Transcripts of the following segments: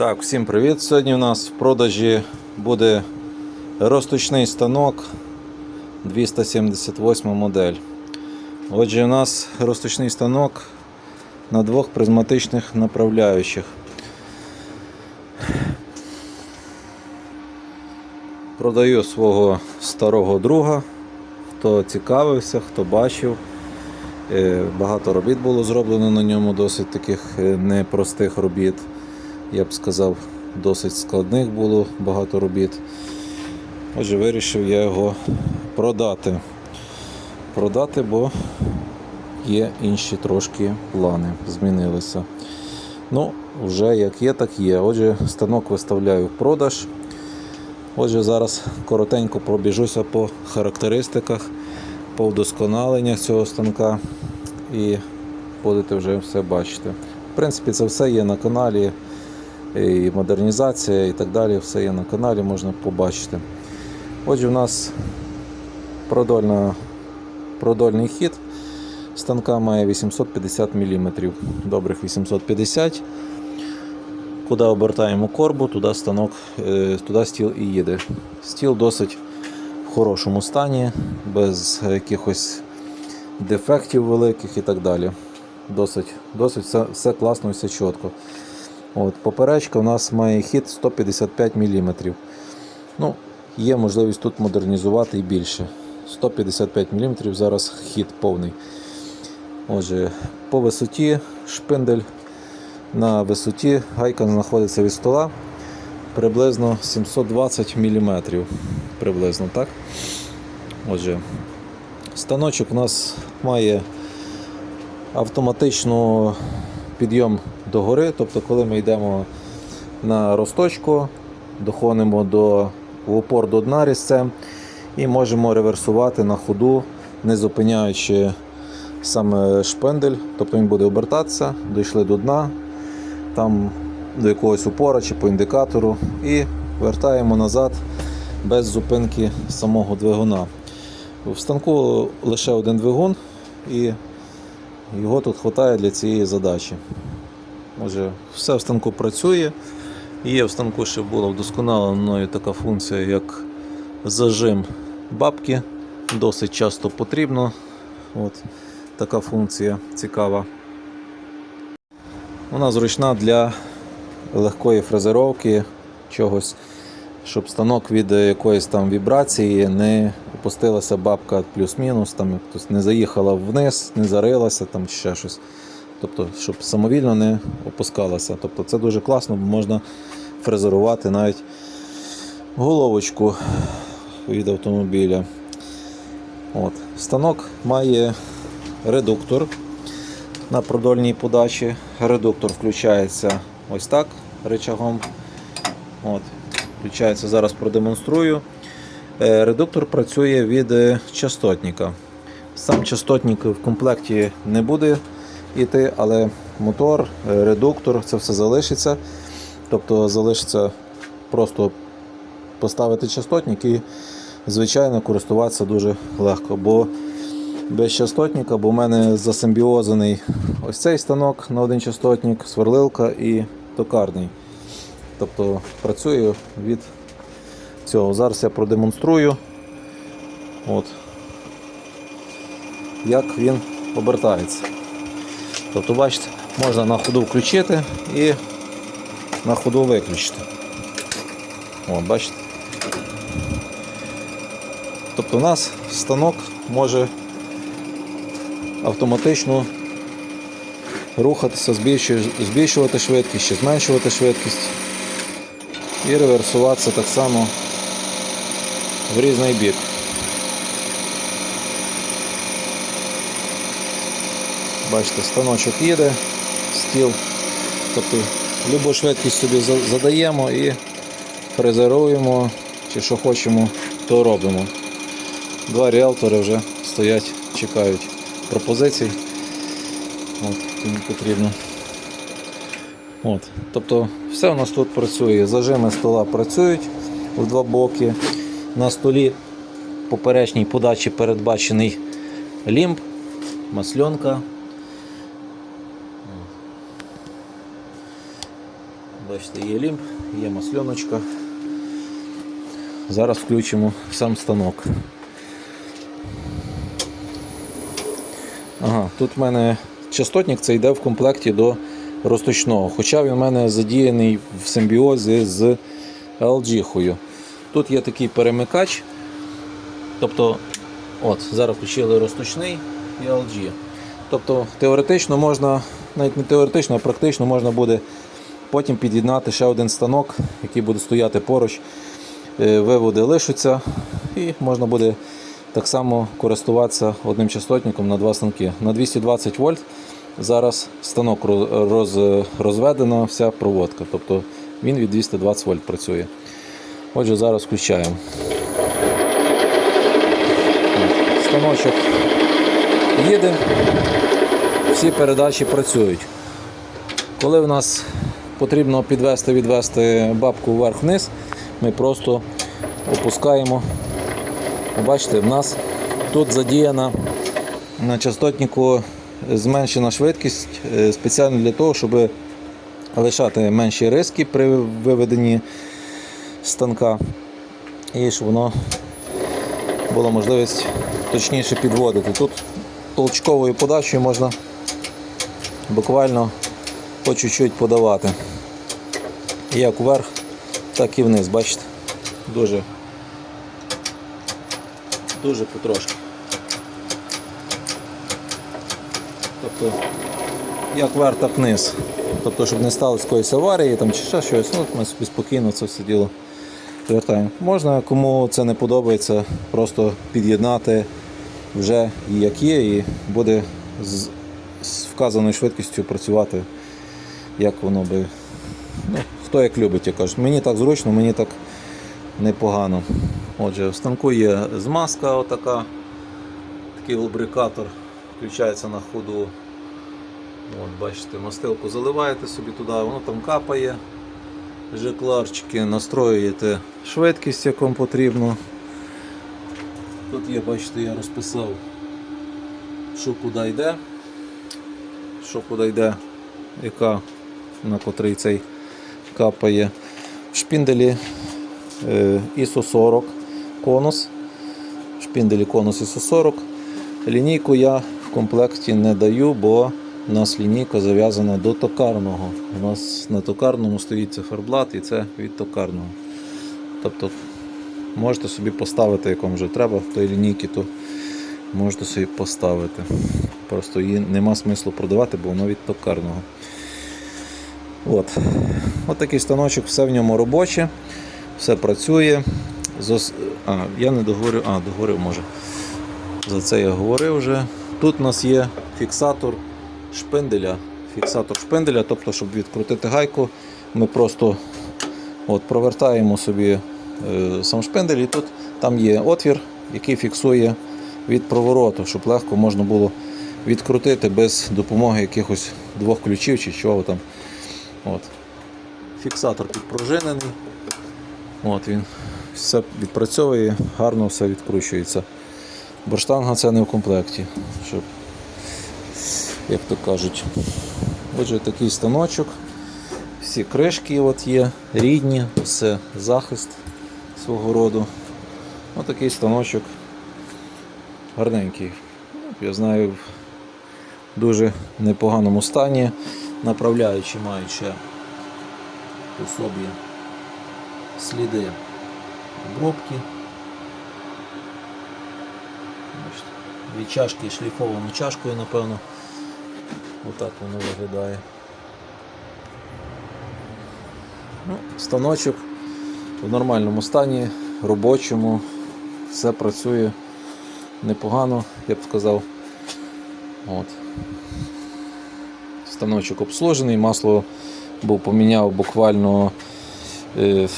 Так, всім привіт! Сьогодні у нас в продажі буде розточний станок 278 модель. Отже, у нас розточний станок на двох призматичних направляючих. Продаю свого старого друга. Хто цікавився, хто бачив. Е, Багато робіт було зроблено на ньому, досить таких е, непростих робіт. Я б сказав, досить складних було багато робіт. Отже, вирішив я його продати. Продати, бо є інші трошки плани, змінилися. Ну, вже як є, так є. Отже, станок виставляю в продаж. Отже, зараз коротенько пробіжуся по характеристиках, по вдосконаленнях цього станка і будете вже все бачити. В принципі, це все є на каналі, і модернізація і так далі, все є на каналі, можна побачити. Отже, у нас продольна, продольний хід станка має 850 мм, добрих 850 Куди обертаємо корбу, туди станок, е, туди стіл і їде. Стіл досить в хорошому стані, без якихось дефектів великих і так далі. Досить, досить все, все класно, все чітко. От, поперечка у нас має хід 155 мм. Ну, є можливість тут модернізувати і більше. 155 мм зараз хід повний. Отже, по висоті шпиндель на висоті гайка знаходиться від стола приблизно 720 мм. Приблизно так. Отже, станочок у нас має автоматичну підйом до гори, тобто, коли ми йдемо на росточку, доходимо до в упор до дна різцем і можемо реверсувати на ходу, не зупиняючи саме шпендель, тобто він буде обертатися, дійшли до дна, там до якогось упора чи по індикатору, і вертаємо назад без зупинки самого двигуна. В станку лише один двигун, і його тут вистачає для цієї задачі. Може, все в станку працює. Є в станку ще була вдосконалена мною така функція, як зажим бабки. Досить часто потрібно. От така функція цікава. Вона зручна для легкої фрезеровки чогось, щоб станок від якоїсь там вібрації не опустилася бабка плюс-мінус, там тобто не заїхала вниз, не зарилася там ще щось. Тобто, щоб самовільно не опускалася. Тобто це дуже класно, бо можна фрезерувати навіть головочку від автомобіля. От. Станок має редуктор на продольній подачі. Редуктор включається ось так рычагом. От. Включається, зараз продемонструю. Е, Редуктор працює від е, частотника. Сам частотник в комплекті не буде йти, але мотор, е, редуктор, це все залишиться. Тобто залишиться просто поставити частотник і, звичайно, користуватися дуже легко. Бо без частотника, бо в мене засимбіозаний ось цей станок на один частотник, сверлилка і токарний. Тобто працюю від цього. Зараз я продемонструю, от, як він обертається. Тобто, бачите, можна на ходу включити і на ходу виключити. О, бачите? Тобто у нас станок може автоматично рухатися, збільшувати швидкість чи зменшувати швидкість і реверсуватися так само в різний бік. Бачите, станочок їде, стіл. Тобто любу швидкість собі задаємо і фрезеруємо, чи що хочемо, то робимо. Два ріалтори вже стоять, чекають пропозицій. От, кому потрібно. От. Тобто все у нас тут працює. Зажими стола працюють в два боки. На столі поперечній подачі передбачений лімб, масльонка. Бачите, є лімб, є масльоночка. Зараз включимо сам станок. Ага, тут в мене частотник це йде в комплекті до розточного, хоча він в мене задіяний в симбіозі з LG-хою. Тут є такий перемикач. Тобто, от, зараз включили розточний і LG. Тобто теоретично можна, навіть не теоретично, а практично можна буде потім під'єднати ще один станок, який буде стояти поруч. Е, Виводи лишаться і можна буде так само користуватися одним частотником на два станки. На 220 вольт зараз станок роз, роз- розведена вся проводка. Тобто він від 220 вольт працює. Отже, зараз включаємо. Станочок їде, всі передачі працюють. Коли в нас потрібно підвести, відвести бабку вверх-вниз, ми просто опускаємо. Бачите, в нас тут задіяна на частотнику зменшена швидкість е, спеціально для того, щоб лишати менші риски при виведенні станка і щоб воно була можливість точніше підводити. Тут толчковою подачею можна буквально по чуть-чуть подавати. Як вверх, так і вниз, бачите? Дуже, дуже потрошки. Тобто, як вверх, так вниз. Тобто, щоб не сталося якоїсь аварії там, чи ще щось, ну, ми собі спокійно це все діло привертаємо. Можна, кому це не подобається, просто під'єднати вже як є, і буде з вказаною швидкістю працювати, як воно би. Ну, хто як любить, я кажу. Мені так зручно, мені так непогано. Отже, в станку є змазка, отака, такий лубрикатор, включається на ходу. От, бачите, мастилку заливаєте собі туди, воно там капає. Жекларчики, настроюєте швидкість, як вам потрібно. Тут є, бачите, я розписав, що куди йде, що куди йде, яка на котрий цей капає. В шпінделі е, ISO 40 конус. В шпінделі конус ISO 40. Лінійку я в комплекті не даю, бо у нас лінійка зав'язана до токарного. У нас на токарному стоїть циферблат і це від токарного. Тобто можете собі поставити, як вам вже треба в той лінійки, то можете собі поставити. Просто її нема смислу продавати, бо воно від токарного. От. От такий станочок, все в ньому робоче, все працює. Зос... А, я не договорив, а, договорив може. За це я говорив вже. Тут у нас є фіксатор шпинделя. Фіксатор шпинделя, тобто, щоб відкрутити гайку, ми просто от, провертаємо собі е, сам шпиндель, і тут там є отвір, який фіксує від провороту, щоб легко можна було відкрутити без допомоги якихось двох ключів чи чого там. От. Фіксатор підпружинений. От він все відпрацьовує, гарно все відкручується. Борштанга це не в комплекті, щоб, як то кажуть. Отже, такий станочок. Всі кришки от є, рідні, все захист свого роду. Ось такий станочок гарненький. Я знаю, в дуже непоганому стані. Направляючи ще по собі сліди обробки. Дві чашки шліфованою чашкою, напевно. Отак воно виглядає. Ну, станочок в нормальному стані, робочому, все працює непогано, я б сказав. От. Станочок обслужений, масло був поміняв буквально е,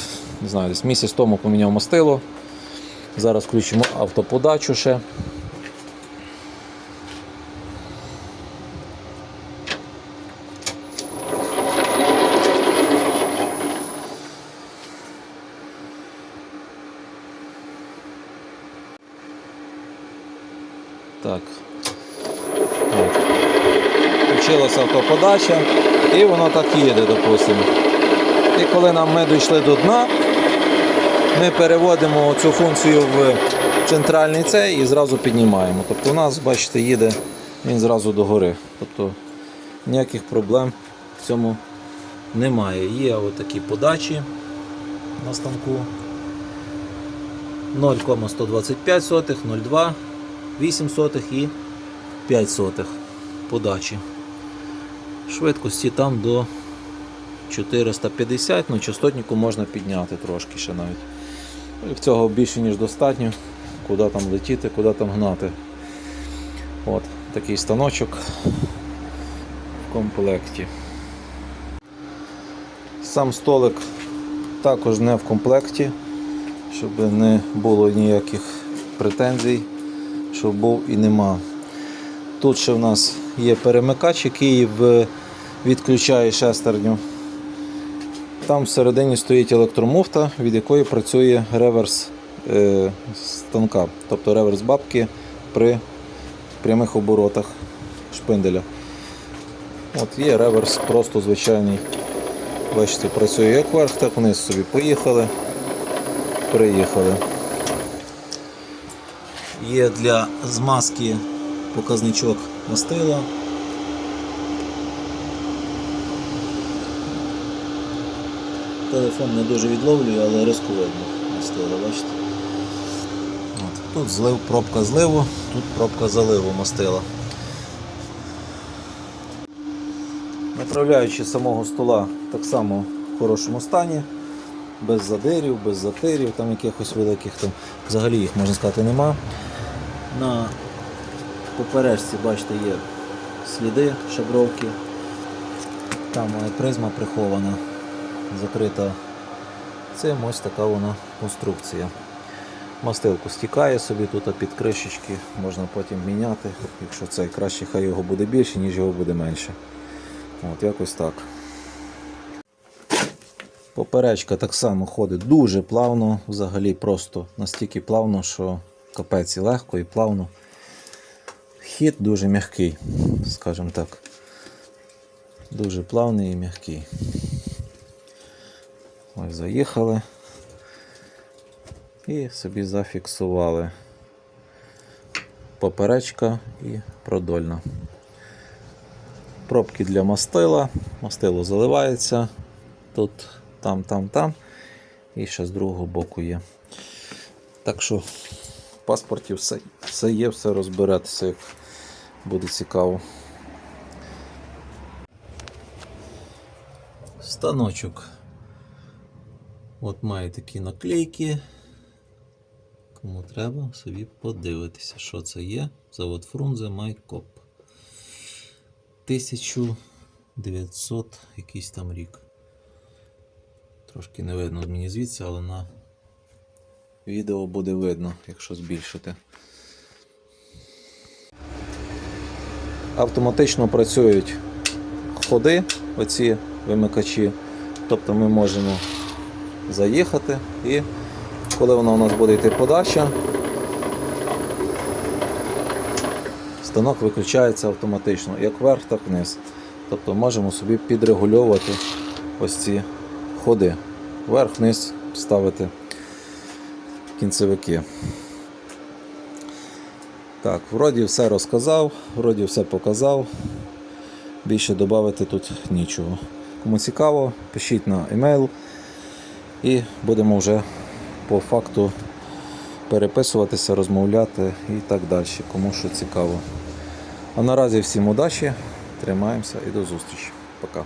не знаю, десь місяць тому поміняв мастило. Зараз включимо автоподачу ще. Так. Включилася автоподача і воно так їде, допустимо. І коли нам ми дійшли до дна, ми переводимо цю функцію в центральний цей і зразу піднімаємо. Тобто у нас, бачите, їде він зразу до гори. Тобто ніяких проблем в цьому немає. Є отакі подачі на станку. 0,125, 0,2, 8 і 5 подачі. Швидкості там до 450, ну частотнику можна підняти трошки ще навіть. І в цього більше ніж достатньо. Куди там летіти, куди там гнати. От такий станочок в комплекті. Сам столик також не в комплекті, щоб не було ніяких претензій, що був і нема. Тут ще в нас є перемикач, який в- відключає шестерню. Там всередині стоїть електромуфта, від якої працює реверс е, станка, тобто реверс бабки при прямих оборотах шпинделя. От є реверс, просто звичайний. Бачите, працює як вверх, так вниз собі поїхали, приїхали. Є для змазки показничок мастила. Телефон не дуже відловлює, але різко видно мастило, бачите? От. Тут злив, пробка зливу, тут пробка заливу мастила. Направляючи самого стола так само в хорошому стані, без задирів, без затирів, там якихось великих, там взагалі їх можна сказати нема. На поперечці, бачите, є сліди шабровки. Там е, призма прихована, закрита цим ось така вона конструкція. Мастилку стікає собі тут під кришечки, можна потім міняти, якщо цей краще, хай його буде більше, ніж його буде менше. От якось так. Поперечка так само ходить дуже плавно, взагалі просто настільки плавно, що капець і легко і плавно. Хід дуже м'який, скажімо так. Дуже плавний і м'який. Ось заїхали і собі зафіксували. Поперечка і продольна. Пробки для мастила. Мастило заливається. Тут, там, там, там. І ще з другого боку є. Так що в паспорті все, все є, все розберетеся, як буде цікаво. Станочок. От має такі наклейки. Кому треба, собі подивитися, що це є. Завод Фрунзе Майкоп. 1900 якийсь там рік. Трошки не видно мені звідси, але на відео буде видно, якщо збільшити. Автоматично працюють ходи, оці вимикачі. Тобто ми можемо заїхати і коли вона у нас буде йти подача, станок виключається автоматично, як вверх, так вниз. Тобто можемо собі підрегульовувати ось ці ходи. Вверх-вниз ставити кінцевики. Так, вроді все розказав, вроді все показав. Більше додати тут нічого. Кому цікаво, пишіть на емейл і будемо вже по факту переписуватися, розмовляти і так далі, кому що цікаво. А наразі всім удачі, тримаємося і до зустрічі. Пока.